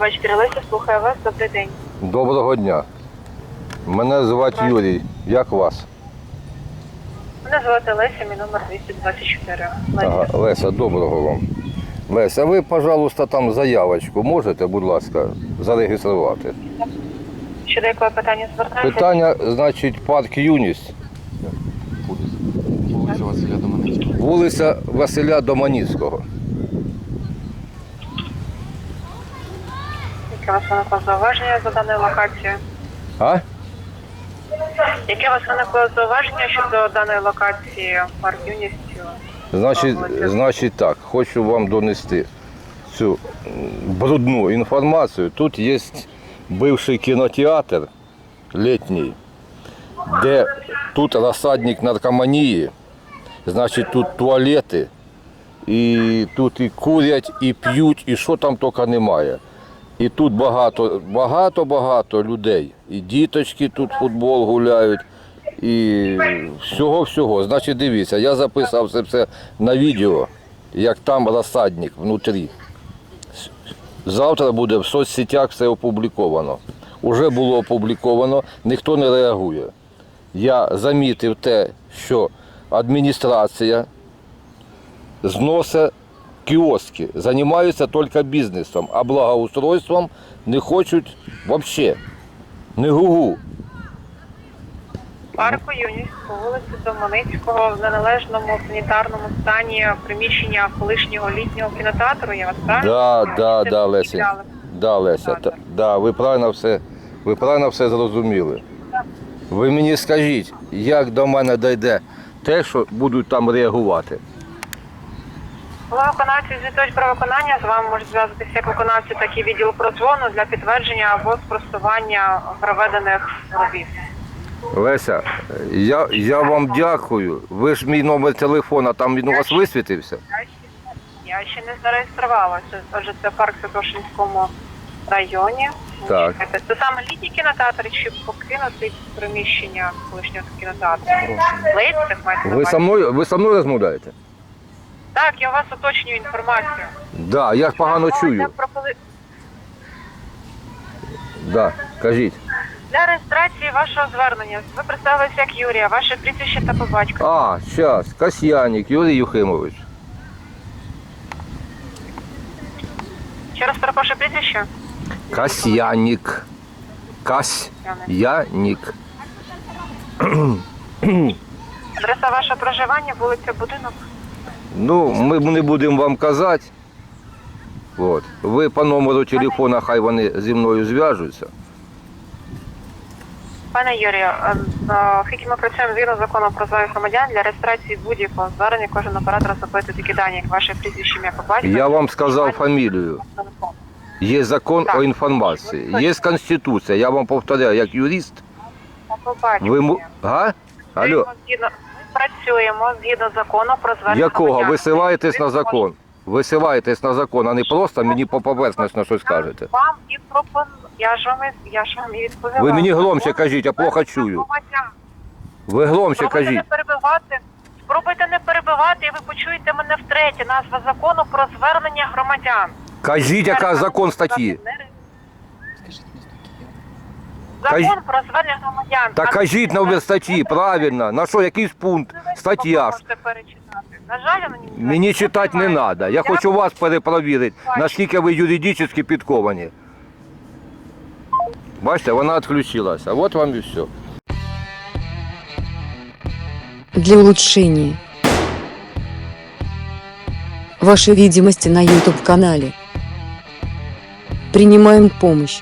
224 Леся, слухаю вас. Добрий день. Доброго дня. Мене звати Юрій. Як вас? Мене звати Леся, мій номер 224. Леся. Ага, Леся, доброго вам. Леся, ви, пожалуйста, там заявочку можете, будь ласка, зареєструвати. Щодо якого питання звертаєтеся? Питання, значить, парк Юність, Вулиця Василя Доманицького. вулиця Василя Доманіцького. Яке у вас виникло зауваження за даною локацією? А? Яке у вас виникло зауваження щодо даної локації парк? Значить, значить так, хочу вам донести цю брудну інформацію. Тут є бивший кінотеатр літній, де тут розсадник наркоманії, значить тут туалети, і тут і курять, і п'ють, і що там тільки немає. І тут багато, багато, багато людей. І діточки тут футбол гуляють, і всього-всього. Значить, дивіться, я записав це все на відео, як там розсадник внутрі. Завтра буде в соцсетях все опубліковано. Уже було опубліковано, ніхто не реагує. Я замітив те, що адміністрація зносить кіоски, займаються тільки бізнесом, а благоустройством не хочуть взагалі. Не гугу. Парку юність по вулиці Доманицького в неналежному санітарному стані приміщення колишнього літнього кінотеатру. Я вас правильно? Да, да, Це да, Леся. Да, Леся, та, да, ви правильно все, ви правильно все зрозуміли. Ви мені скажіть, як до мене дійде те, що будуть там реагувати. Виконавці звітують про виконання, з вами можуть зв'язатися як виконавці, так і відділ прозвону для підтвердження або спростування проведених робіт. Леся, я, я вам дякую. Ви ж мій номер телефона, там він у вас висвітився. Я ще, я ще не зареєструвалася. Отже, це парк в Святошинському районі. Так. Чекайте, Це саме літній кінотеатр чи покинути приміщення колишнього кінотеатру? Лейцях маєте на Ви увазі? со мною, ви со мною розмовляєте? Так, я у вас уточнюю інформацію. Да, я ж погано Мова чую. йде про Да, кажіть. Для реєстрації вашого звернення ви представилися як Юрія, ваше прізвище та по. А, зараз, Касьяник, Юрій Юхимович. Ще раз перепрошую прізвище. Касьяник. Касьяник. Адреса вашого проживання, вулиця Будинок. Ну, ми не будемо вам казати. От. Ви по номеру телефона, хай вони зі мною зв'яжуться. Пане Юрію, е, е, оскільки ми працюємо згідно закону про зайвих громадян для реєстрації будь-якого звернення кожен оператор запитує такі дані, як ваше прізвище, ім'я по. Я вам сказав фамілію. Є закон Так. о інформації, є Конституція. Я вам повторяю, як юрист. Ви. Га? Алло, працюємо згідно закону про звернення якого? громадян. Ви силаєтесь на закон. Ви силаєтесь на закон, а не просто мені по поверхностно щось кажете. Вам і пропоную. Я ж вам я ж вам і відповіла. Ви мені громче кажіть, я плохо чую. Ви громче Спробуйте не кажіть. перебивати. Спробуйте не перебивати, і ви почуєте мене втретє. Назва закону про звернення громадян. Кажіть, яка закон статті. Скажіть місто Київ. Закон Кажіть. про звернення громадян. Так кажіть номер статті, правильно. На що, якийсь пункт, стаття. ж. Можете перечитати. На жаль, мені, Мені читати не треба. Я хочу вас перепровірити, наскільки ви юридично підковані. Бачите, вона відключилася. От вам і все. для улучшения вашей видимости на YouTube-канале. Принимаем помощь.